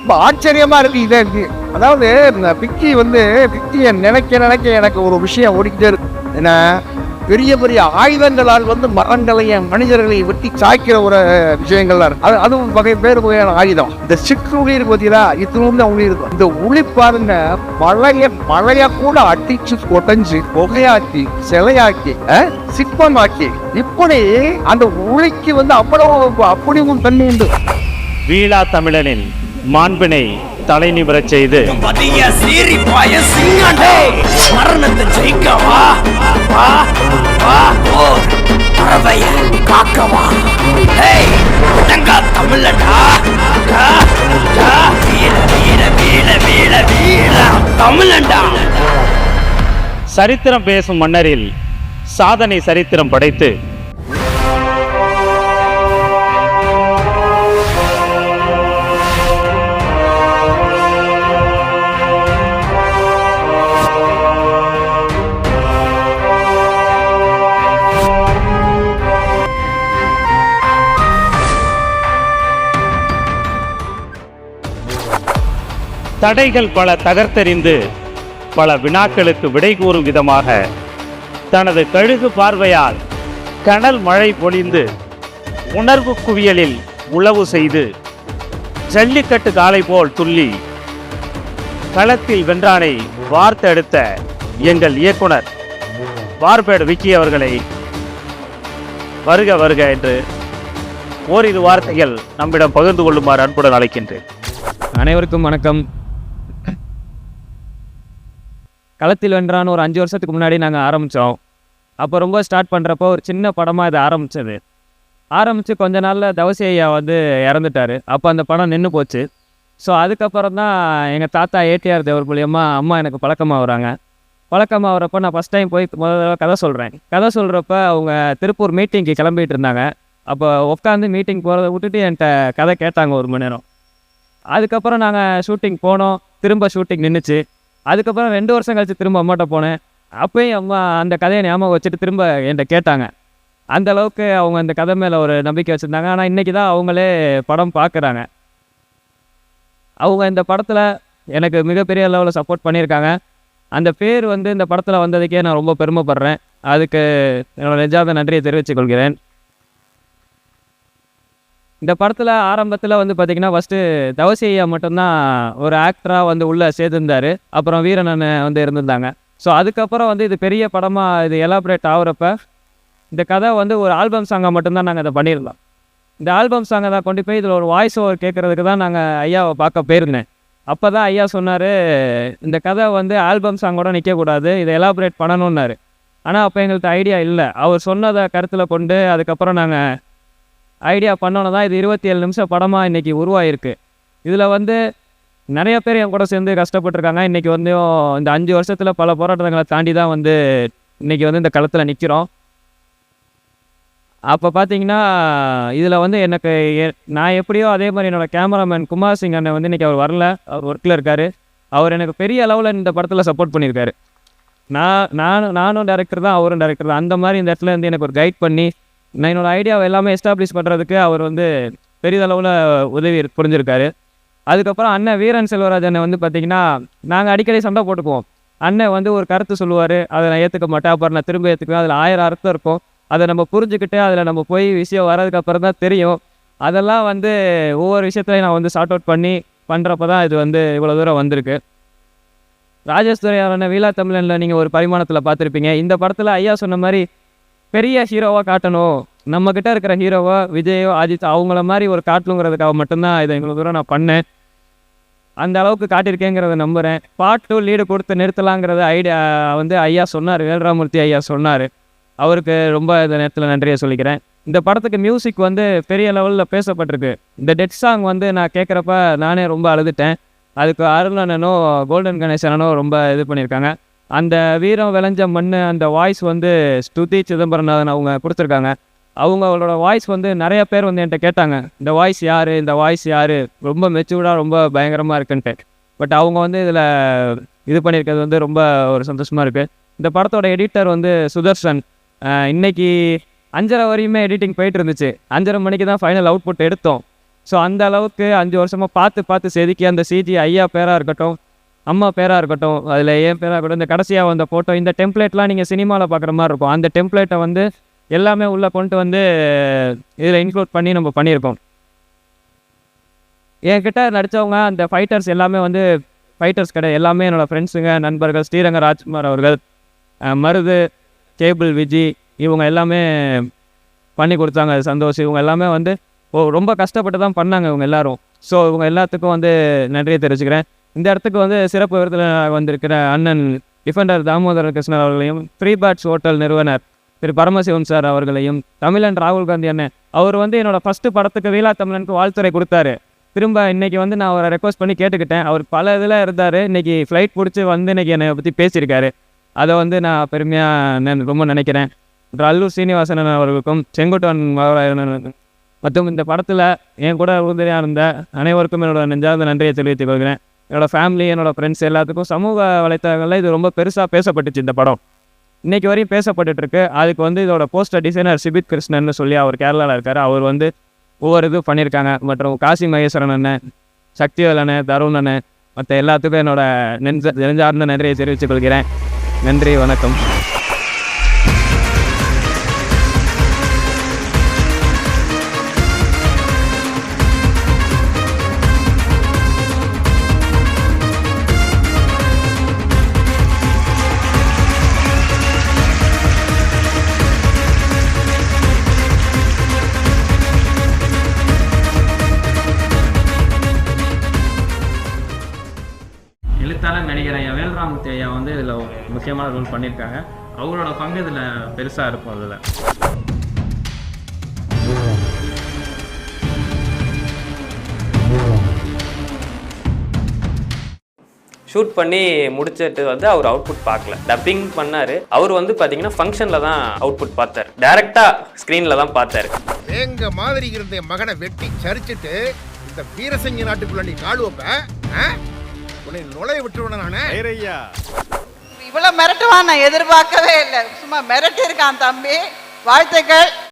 ரொம்ப ஆச்சரியமா இருக்கு இதே. இருக்கு அதாவது இந்த பிக்கி வந்து பிக்கியை நினைக்க நினைக்க எனக்கு ஒரு விஷயம் ஓடிக்கிட்டே இருக்கு. ஏன்னா பெரிய பெரிய ஆயுதங்களால் வந்து மரங்களையும் மனிதர்களையும் வெட்டி சாய்க்கிற ஒரு விஷயங்கள்லாம் இருக்கு. அது அதுவும் வகை பேர் வகையான ஆயுதம். இந்த சிக்கு உளி இருக்கு பார்த்தீங்களா இத்திலும் தான் உளி இருக்கும் இந்த உளி பாருங்க மழைய மழைய கூட அடிச்சு கொடைஞ்சு புகையாக்கி சிலையாக்கி சிற்பமாக்கி இப்படி அந்த உளிக்கு வந்து அவ்வளவு அப்படியும் தண்ணி உண்டு. வீழா தமிழனின் மாண்பினை தலை நிமிரச் செய்து மரணத்தை ஜெயிக்கவா? பறவைய காக்கவா? தமிழடா தமிழண்டா. சரித்திரம் பேசும் மன்னரில் சாதனை சரித்திரம் படைத்து தடைகள் பல தகர்த்தெறிந்து பல வினாக்களுக்கு விடை கூறும் விதமாக தனது கழுகு பார்வையால் கனல் மழை பொழிந்து உணர்வு குவியலில் உளவு செய்து ஜல்லிக்கட்டு காலை போல் துள்ளி களத்தில் வென்றானை வார்த்தெடுத்த எங்கள் இயக்குனர் வார்பேடு விக்கி அவர்களை வருக வருக என்று ஓரிரு வார்த்தைகள் நம்மிடம் பகிர்ந்து கொள்ளுமாறு அன்புடன் அழைக்கின்றேன். அனைவருக்கும் வணக்கம். களத்தில் வென்றான்னு ஒரு அஞ்சு வருஷத்துக்கு முன்னாடி நாங்கள் ஆரம்பித்தோம் அப்போ ரொம்ப ஸ்டார்ட் பண்ணுறப்போ ஒரு சின்ன படமாக இது ஆரம்பித்தது ஆரம்பித்து கொஞ்ச நாளில் தவசி ஐயா வந்து இறந்துட்டார். அப்போ அந்த படம் நின்று போச்சு. ஸோ அதுக்கப்புறம் தான் எங்கள் தாத்தா ஏடிஆர் தேவர் மூலியமா அம்மா எனக்கு பழக்கமாகறாங்க பழக்கமாகறப்ப நான் ஃபஸ்ட் டைம் போய் முதல் தடவை கதை சொல்கிறேன் கதை சொல்கிறப்ப அவங்க திருப்பூர் மீட்டிங்க்கு கிளம்பிட்டு இருந்தாங்க. அப்போ உட்காந்து மீட்டிங் போகிறத விட்டுட்டு என்கிட்ட கதை கேட்டாங்க ஒரு மணி நேரம். அதுக்கப்புறம் நாங்கள் ஷூட்டிங் போனோம். திரும்ப ஷூட்டிங் நின்றுச்சு அதுக்கப்புறம் ரெண்டு வருஷம் கழித்து திரும்ப அம்மாட்ட போனேன். அப்பயும் அம்மா அந்த கதையை ஞாபகம் வச்சுட்டு திரும்ப என்கிட்ட கேட்டாங்க. அந்த அளவுக்கு அவங்க அந்த கதை மேலே ஒரு நம்பிக்கை வச்சுருந்தாங்க. ஆனால் இன்றைக்கி தான் அவங்களே படம் பார்க்குறாங்க அவங்க இந்த படத்தில் எனக்கு மிகப்பெரிய லெவலில் சப்போர்ட் பண்ணியிருக்காங்க. அந்த பேர் வந்து இந்த படத்தில் வந்ததுக்கே நான் ரொம்ப பெருமைப்படுறேன். அதுக்கு என்னோடய நெஜாத நன்றியை தெரிவித்துக் கொள்கிறேன். இந்த படத்தில் ஆரம்பத்தில் வந்து பார்த்தீங்கன்னா ஃபஸ்ட்டு தவசையா மட்டும்தான் ஒரு ஆக்டராக வந்து உள்ளே சேர்ந்துருந்தார். அப்புறம் வீரனன் வந்து இருந்திருந்தாங்க. ஸோ அதுக்கப்புறம் வந்து இது பெரிய படமாக இது எலாபரேட் ஆகுறப்ப இந்த கதை வந்து ஒரு ஆல்பம் சாங்கை மட்டும்தான் நாங்கள் இதை பண்ணியிருந்தோம். இந்த ஆல்பம் சாங்கை தான் கொண்டு போய் இதில் ஒரு வாய்ஸ் ஓவர் கேட்குறதுக்கு தான் நாங்கள் ஐயாவை பார்க்க போயிருந்தேன். அப்போ தான் ஐயா சொன்னார் இந்த கதை வந்து ஆல்பம் சாங்கோட நிற்கக்கூடாது இதை எலாபரேட் பண்ணணுன்னாரு ஆனால் அப்போ எங்கள்கிட்ட ஐடியா இல்லை. அவர் சொன்னதை கருத்தில் கொண்டு அதுக்கப்புறம் நாங்கள் ஐடியா பண்ணோன்னு தான் இது இருபத்தி ஏழு நிமிஷம் படமாக இன்றைக்கி உருவாயிருக்கு. இதில் வந்து நிறைய பேர் என் கூட சேர்ந்து கஷ்டப்பட்டிருக்காங்க. இன்றைக்கி வந்து இந்த அஞ்சு வருஷத்தில் பல போராட்டங்களை தாண்டி தான் வந்து இன்றைக்கி வந்து இந்த களத்தில் நிற்கிறோம் அப்போ பார்த்தீங்கன்னா இதில் வந்து எனக்கு எ- நான் எப்படியோ அதே மாதிரி என்னோடய கேமராமேன் குமார் சிங் அண்ணன் வந்து இன்றைக்கி அவர் வரல. அவர் ஒர்க்கில் இருக்கார். அவர் எனக்கு பெரிய அளவில் இந்த படத்தில் சப்போர்ட் பண்ணியிருக்காரு. நான் நானும் நானும் டேரக்டர் தான் அவரும் டேரக்டர் தான். அந்த மாதிரி இந்த இடத்துல வந்து எனக்கு ஒரு கைட் பண்ணி நான் என்னோடய ஐடியாவை எல்லாமே எஸ்டாப்ளிஷ் பண்ணுறதுக்கு அவர் வந்து பெரிதளவில் உதவி புரிஞ்சிருக்காரு. அதுக்கப்புறம் அண்ணன் வீரன் செல்வராஜனை வந்து பார்த்தீங்கன்னா நாங்கள் அடிக்கடி சண்டை போட்டுக்குவோம். அண்ணன் வந்து ஒரு கருத்து சொல்லுவார் அதை நான் ஏற்றுக்க மாட்டேன் அப்புறம் நான் திரும்ப ஏற்றுக்குவேன் அதில் ஆயிரம் அர்த்தம் இருக்கும். அதை நம்ம புரிஞ்சுக்கிட்டு அதில் நம்ம போய் விஷயம் வர்றதுக்கப்புறம் தான் தெரியும். அதெல்லாம் வந்து ஒவ்வொரு விஷயத்துலையும் நான் வந்து சார்ட் அவுட் பண்ணி பண்ணுறப்ப தான் இது வந்து இவ்வளோ தூரம் வந்திருக்கு. ராஜேஷ் துரையாரான வீலா தமிழனில் நீங்கள் ஒரு பரிமாணத்தில் பார்த்துருப்பீங்க. இந்த படத்தில் ஐயா சொன்ன மாதிரி பெரிய ஹீரோவாக காட்டணும். நம்மக்கிட்ட இருக்கிற ஹீரோவோ விஜயோ அஜித் அவங்கள மாதிரி ஒரு காட்டணுங்கிறதுக்காக மட்டும்தான் இதை இவ்வளோ தூரம் நான் பண்ணேன். அந்த அளவுக்கு காட்டியிருக்கேங்கிறத நம்புகிறேன் பார்ட் டூ லீடு கொடுத்து நிறுத்தலாங்கிறத ஐடியா வந்து ஐயா சொன்னார் வேல்ராமூர்த்தி ஐயா சொன்னார். அவருக்கு ரொம்ப இந்த நேரத்தில் நன்றியை சொல்லிக்கிறேன். இந்த படத்துக்கு மியூசிக் வந்து பெரிய லெவலில் பேசப்பட்டிருக்கு. இந்த டெட் சாங் வந்து நான் கேட்குறப்ப நானே ரொம்ப அழுதுட்டேன். அதுக்கு அருள் அண்ணனும் கோல்டன் கணேசனும் ரொம்ப இது பண்ணியிருக்காங்க. அந்த வீரம் விளைஞ்ச மண் அந்த வாய்ஸ் வந்து ஸ்துதி சிதம்பரநாதன் அவங்க கொடுத்துருக்காங்க. அவங்களோட வாய்ஸ் வந்து நிறைய பேர் வந்து என்கிட்ட கேட்டாங்க. இந்த வாய்ஸ் யார்? இந்த வாய்ஸ் யார்? ரொம்ப மெச்சூர்டாக ரொம்ப பயங்கரமாக இருக்குன்ட்டு. பட் அவங்க வந்து இதில் இது பண்ணியிருக்கிறது வந்து ரொம்ப ஒரு சந்தோஷமாக இருக்குது இந்த படத்தோட எடிட்டர் வந்து சுதர்ஷன் இன்றைக்கி இன்னைக்கு அஞ்சரை வரையுமே எடிட்டிங் போயிட்டு இருந்துச்சு அஞ்சரை மணிக்கு தான் ஃபைனல் அவுட்புட் எடுத்தோம். ஸோ அந்த அளவுக்கு அஞ்சு வருஷமாக பார்த்து பார்த்து செதுக்கி அந்த சிஜி ஐயா பேராக இருக்கட்டும் அம்மா பேராக இருக்கட்டும் அதில் ஏன் பேராக இருக்கட்டும் இந்த கடைசியாக வந்த ஃபோட்டோ இந்த டெம்ப்ளேட்லாம் நீங்கள் சினிமாவில் பார்க்குற மாதிரி இருக்கும். அந்த டெம்ப்ளேட்டை வந்து எல்லாமே உள்ளே கொண்டு வந்து இதில் இன்க்ளூட் பண்ணி நம்ம பண்ணியிருக்கோம். என்கிட்ட நடித்தவங்க அந்த ஃபைட்டர்ஸ் எல்லாமே வந்து ஃபைட்டர்ஸ் கடை எல்லாமே என்னோடய ஃப்ரெண்ட்ஸுங்க நண்பர்கள் ஸ்ரீரங்க ராஜ்குமார் அவர்கள் மருது கேபிள் விஜி இவங்க எல்லாமே பண்ணி கொடுத்தாங்க. சந்தோஷ் இவங்க எல்லாமே வந்து ஓ ரொம்ப கஷ்டப்பட்டு தான் பண்ணாங்க இவங்க எல்லாரும். ஸோ இவங்க எல்லாத்துக்கும் வந்து நன்றியை தெரிவிச்சுக்கிறேன். இந்த இடத்துக்கு வந்து சிறப்பு விருதில் வந்திருக்கிற அண்ணன் டிஃபெண்டர் தாமோதர கிருஷ்ணன் அவர்களையும் த்ரீ பேட்ஸ் ஹோட்டல் நிறுவனர் திரு பரமசிவம் சார் அவர்களையும் தமிழன் ராகுல் காந்தி அண்ணன் அவர் வந்து என்னோட ஃபஸ்ட்டு படத்துக்கு வீலா தமிழனுக்கு வாழ்த்துறை கொடுத்தாரு. திரும்ப இன்றைக்கி வந்து நான் அவரை ரெக்வஸ்ட் பண்ணி கேட்டுக்கிட்டேன். அவர் பல இதில் இருந்தார். இன்றைக்கி ஃப்ளைட் பிடிச்சி வந்து இன்னைக்கு என்னை பற்றி பேசியிருக்காரு. அதை வந்து நான் பெருமையாக ரொம்ப நினைக்கிறேன். அல்லூர் சீனிவாசன் அவர்களுக்கும் செங்குட்டன் மற்றும் இந்த படத்தில் என் கூட உறுதுணையாக இருந்த அனைவருக்கும் என்னோட நெஞ்சார்ந்த நன்றியை தெரிவித்துக் கொள்கிறேன். என்னோடய ஃபேமிலி என்னோடய ஃப்ரெண்ட்ஸ் எல்லாத்துக்கும் சமூக வலைத்தளங்களில் இது ரொம்ப பெருசாக பேசப்பட்டுச்சு இந்த படம். இன்றைக்கி வரையும் பேசப்பட்டுருக்கு அதுக்கு வந்து இதோட போஸ்டர் டிசைனர் சிபித் கிருஷ்ணன் சொல்லி அவர் கேரளாவில் இருக்கார். அவர் வந்து ஒவ்வொரு இது பண்ணியிருக்காங்க. மற்றும் காசி மகேஸ்வரன் அண்ணன் சக்திவேல் அண்ணன் தருண் அண்ணன் மற்ற எல்லாத்துக்கும் என்னோட நெஞ்ச நெஞ்சார்ந்த நன்றியை தெரிவித்துக் கொள்கிறேன். நன்றி வணக்கம். எழுத்தாளர் நடிகர் ஐயா வந்து இதில் முக்கியமான ரோல் பண்ணியிருக்காங்க அவரோட பங்கு இதில் பெருசாக இருக்கும் அதில். ஷூட் பண்ணி முடிச்சிட்டு வந்து அவர் அவுட்புட் பார்க்கல. டப்பிங் பண்ணாரு. அவர் வந்து பார்த்தீங்கன்னா ஃபங்க்ஷனில் தான் அவுட்புட் பார்த்தார். டேரெக்டாக ஸ்க்ரீனில் தான் பார்த்தாரு. வேங்க மாதிரி இருந்த என் மகனை வெட்டி சரிச்சிட்டு இந்த வீரசங்க நாட்டுக்குள்ள நீ காடு வைப்ப? உன்னை நுழைய விட்டுருவேன் நானே? இவ்வளவு மிரட்டுவான் நான் எதிர்பார்க்கவே இல்லை. சும்மா மிரட்டி இருக்கான் தம்பி. வாழ்த்துக்கள்.